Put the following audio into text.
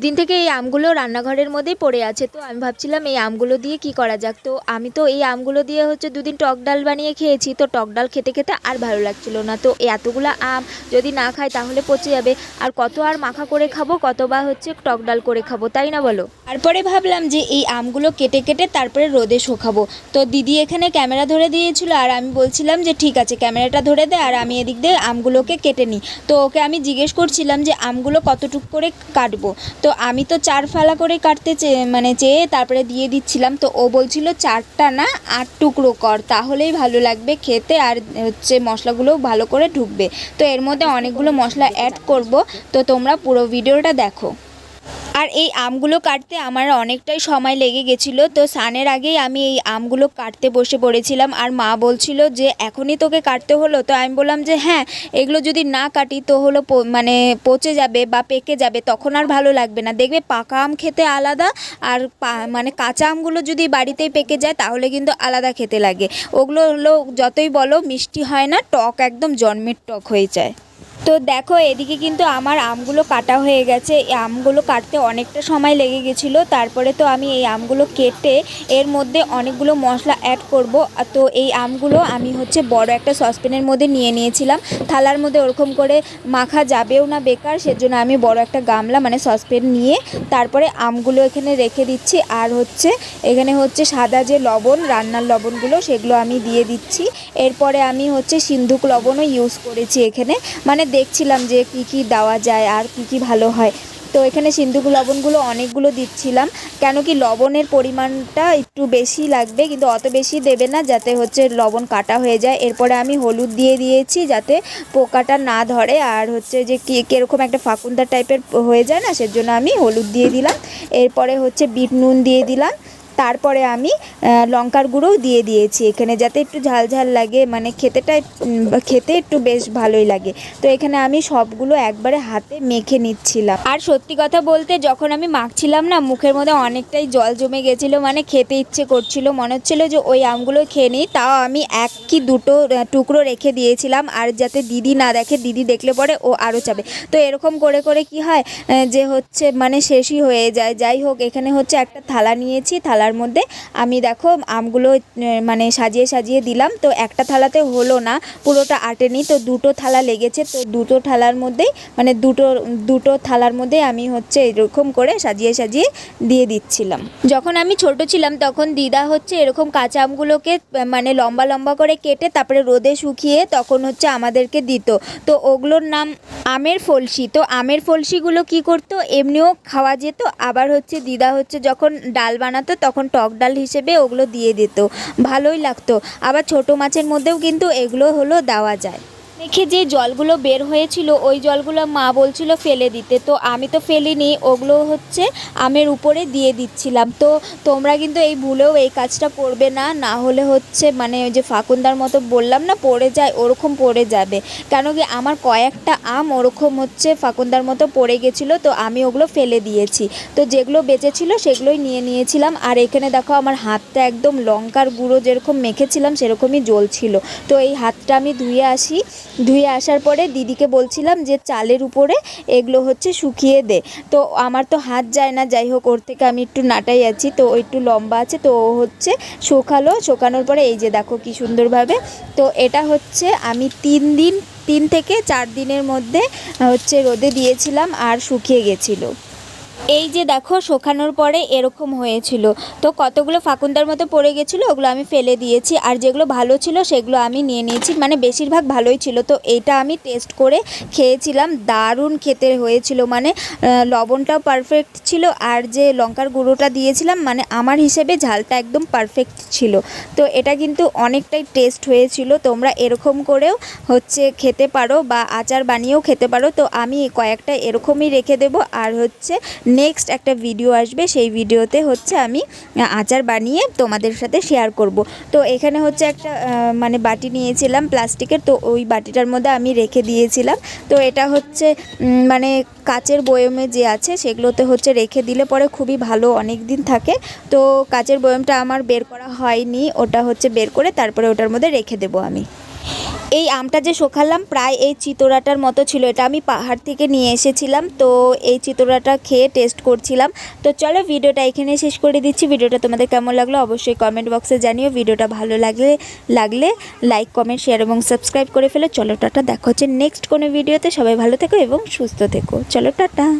দুদিন থেকে এই আমগুলো রান্নাঘরের মধ্যেই পড়ে আছে। তো আমি ভাবছিলাম এই আমগুলো দিয়ে কি করা যাক? তো আমি তো এই আমগুলো দিয়ে হচ্ছে দুদিন টক ডাল বানিয়ে খেয়েছি। তো টক ডাল খেতে খেতে আর ভালো লাগছিল না। তো এতগুলো আম যদি না খাই তাহলে পচে যাবে। আর কত আর মাখা করে খাব, কত বা হচ্ছে টক ডাল করে খাব, তাই না বলো? তারপরে ভাবলাম যে এই আমগুলো কেটে কেটে তারপরে রোদে শুকাবো। তো দিদি এখানে ক্যামেরা ধরে দিয়েছিল আর আমি বলছিলাম যে ঠিক আছে, ক্যামেরাটা ধরে দে আর আমি এদিক দিয়ে আমগুলোকে কেটে নিই। তো ওকে আমি জিজ্ঞেস করছিলাম যে আমগুলো কতটুক করে কাটবো? তো আমি তো চার ফালা করে কাটতে চেয়ে মানে চেয়ে তারপরে দিয়ে দিচ্ছিলাম। তো ও বলছিল চারটা না আট টুকরো কর, তাহলেই ভালো লাগবে খেতে আর হচ্ছে মশলাগুলো ভালো করে ঢুকবে। তো এর মধ্যে অনেকগুলো মশলা অ্যাড করব। তো তোমরা পুরো ভিডিওটা দেখো। আর এই আমগুলো কাটতে আমার অনেকটাই সময় লেগে গেছিল। তো স্নানের আগেই আমি এই আমগুলো কাটতে বসে পড়েছিলাম। আর মা বলছিল যে, এখনই তোকে কাটতে হলো। তো আমি বললাম যে হ্যাঁ এগুলো যদি না কাটি তো হলো মানে পচে যাবে বা পেকে যাবে, তখন আর ভালো লাগবে না। দেখবে পাকা আম খেতে আলাদা আর মানে কাঁচা আমগুলো যদি বাড়িতেই পেকে যায়, তাহলে কিন্তু আলাদা খেতে লাগে। ওগুলো হলো, যতই বলো, মিষ্টি হয় না, টক, একদম জন্মের টক হয়ে যায়। তো দেখো, এদিকে কিন্তু আমার আমগুলো কাটা হয়ে গেছে। এই আমগুলো কাটতে অনেকটা সময় লেগে গেছিল। তারপরে তো আমি এই আমগুলো কেটে এর মধ্যে অনেকগুলো মশলা অ্যাড করব। তো এই আমগুলো আমি হচ্ছে বড় একটা সসপ্যানের মধ্যে নিয়ে নিয়েছিলাম। থালার মধ্যে ওরকম করে মাখা যাবেও না বেকার, সেজন্য আমি বড় একটা গামলা মানে সসপ্যান নিয়ে তারপরে আমগুলো এখানে রেখে দিচ্ছি। আর হচ্ছে, এখানে হচ্ছে সাদা যে লবণ, রান্নার লবণগুলো, সেগুলো আমি দিয়ে দিচ্ছি। এরপরে আমি হচ্ছে সিন্ধুক লবণও ইউজ করেছি এখানে। মানে দেখছিলাম যে কি কি দেওয়া যায় আর কি কি ভালো হয়। তো এখানে সিন্ধুক লবণগুলো অনেকগুলো দিচ্ছিলাম। কেন কি লবণের পরিমাণটা একটু বেশি লাগবে, কিন্তু অত বেশি দেবে না, যাতে হচ্ছে লবণ কাটা হয়ে যায়। এরপরে আমি হলুদ দিয়ে দিয়েছি যাতে পোকাটা না ধরে, আর হচ্ছে যে কি কীরকম একটা ফাকুন্দার টাইপের হয়ে যায় না, সেজন্য আমি হলুদ দিয়ে দিলাম। এরপরে হচ্ছে বিট নুন দিয়ে দিলাম। তারপরে আমি লঙ্কার গুঁড়োও দিয়ে দিয়েছি এখানে যাতে একটু ঝাল ঝাল লাগে মানে খেতেটা খেতে একটু বেশ ভালোই লাগে। তো এখানে আমি সবগুলো একবারে হাতে মেখে নিচ্ছিলাম। আর সত্যি কথা বলতে যখন আমি মাখছিলাম না, মুখের মধ্যে অনেকটাই জল জমে গেছিল মানে খেতে ইচ্ছে করছিল, মনে হচ্ছিল যে ওই আমগুলো খেয়ে নিই, তাও আমি এক কি দুটো টুকরো রেখে দিয়েছিলাম। আর যাতে দিদি না দেখে, দিদি দেখলে পরে ও আরও চাবে। তো এরকম করে করে কি হয় যে হচ্ছে মানে শেষই হয়ে যায়। যাই হোক, এখানে হচ্ছে একটা থালা নিয়েছি, থালার মধ্যে আমি দেখো আমগুলো মানে সাজিয়ে সাজিয়ে দিলাম। তো একটা থালাতে হলো না, পুরোটা আটেনি। তো দুটো থালা লেগেছে, তো দুটো থালার মধ্যেই মানে দুটো দুটো থালার মধ্যে আমি হচ্ছে এরকম করে সাজিয়ে সাজিয়ে দিয়ে দিচ্ছিলাম। যখন আমি ছোট ছিলাম, তখন দিদা হচ্ছে এরকম কাঁচা আমগুলোকে মানে লম্বা লম্বা করে কেটে তারপরে রোদে শুকিয়ে তখন হচ্ছে আমাদেরকে দিত। তো ওগুলোর নাম আমের ফলসি। তো আমের ফলসিগুলো কি করতো? এমনিও খাওয়া যেত। আবার হচ্ছে দিদা হচ্ছে যখন ডাল বানাতো, তখন টক ডাল হিসেবে ওগুলো দিয়ে দিত। ভালোই লাগতো। আবার ছোট মাছের মধ্যেও কিন্তু এগুলো হলো দেওয়া যায়। দেখে যে জলগুলো বের হয়েছিল, ওই জলগুলো মা বলছিল ফেলে দিতে। তো আমি তো ফেলিনি, ওগুলো হচ্ছে আমের উপরে দিয়ে দিচ্ছিলাম। তো তোমরা কিন্তু এই ভুলেও এই কাজটা করবে না না হলে হচ্ছে মানে ওই যে ফাকুন্দার মতো বললাম না, পড়ে যায়, ওরকম পড়ে যাবে। কেন কি আমার কয়েকটা আম ওরকম হচ্ছে ফাকুন্দার মতো পড়ে গেছিল, তো আমি ওগুলো ফেলে দিয়েছি। তো যেগুলো বেঁচে ছিল সেগুলোই নিয়ে নিয়েছিলাম, আর এখানে দেখো আমার হাতটা একদম লঙ্কার গুঁড়ো যেরকম মেখেছিলাম, সেরকমই জ্বলছিল। তো এই হাতটা আমি ধুয়ে আসি ধুয়ে আসার পরে দিদিকে বলছিলাম যে চালের উপরে এগুলো হচ্ছে শুকিয়ে দে। তো আমার তো হাত যায় না, যাই হোক, ওর থেকে আমি একটু নাটাই আছি। তো একটু লম্বা আছে, তো ও হচ্ছে শুকালো। শোকানোর পরে এই যে দেখো কি সুন্দরভাবে। তো এটা হচ্ছে আমি তিন দিন, তিন থেকে চার দিনের মধ্যে হচ্ছে রোদে দিয়েছিলাম আর শুকিয়ে গেছিল। এই যে দেখো, শোকানোর পরে এরকম হয়েছিল। তো কতগুলো ফাকুন্দার মতো পড়ে গেছিল, ওগুলো আমি ফেলে দিয়েছি। আর যেগুলো ভালো ছিল, সেগুলো আমি নিয়ে নিয়েছি। মানে বেশিরভাগ ভালোই ছিল। তো এইটা আমি টেস্ট করে খেয়েছিলাম। দারুণ খেতে হয়েছিল। মানে লবণটাও পারফেক্ট ছিল। আর যে লঙ্কার গুঁড়োটা দিয়েছিলাম মানে আমার হিসেবে ঝালটা একদম পারফেক্ট ছিল। তো এটা কিন্তু অনেকটাই টেস্ট হয়েছিল। তোমরা এরকম করেও হচ্ছে খেতে পারো বা আচার বানিয়েও খেতে পারো। তো আমি কয়েকটা এরকমই রেখে দেবো। আর হচ্ছে নেক্সট একটা ভিডিও আসবে, সেই ভিডিওতে হচ্ছে আমি আচার বানিয়ে তোমাদের সাথে শেয়ার করব। তো এখানে হচ্ছে একটা মানে বাটি নিয়েছিলাম প্লাস্টিকের তো ওই বাটিটার মধ্যে আমি রেখে দিয়েছিলাম। তো এটা হচ্ছে মানে কাচের বয়মে যে আছে, সেগুলোতে হচ্ছে রেখে দিলে পরে খুবই ভালো অনেক দিন থাকে। তো কাচের বয়মটা আমার বের করা হয়নি, ওটা হচ্ছে বের করে তারপরে ওটার মধ্যে রেখে দেবো আমি। এই আমটা যে শোকালাম, প্রায় এই চিতোরাটার মতো ছিল। এটা আমি পাহাড় থেকে নিয়ে এসেছিলাম, তো এই চিতোরাটা খেয়ে টেস্ট করছিলাম। তো চলো ভিডিওটা এখানে শেষ করে দিচ্ছি। ভিডিওটা তোমাদের কেমন লাগল অবশ্যই কমেন্ট বক্সে জানিও। ভিডিওটা ভালো লাগলে লাগলে লাইক কমেন্ট শেয়ার এবং সাবস্ক্রাইব করে ফেলো। চলো টাটা, দেখা হচ্ছে নেক্সট কোনো ভিডিওতে সবাই ভালো থেকো এবং সুস্থ থেকো। চলো টাটা।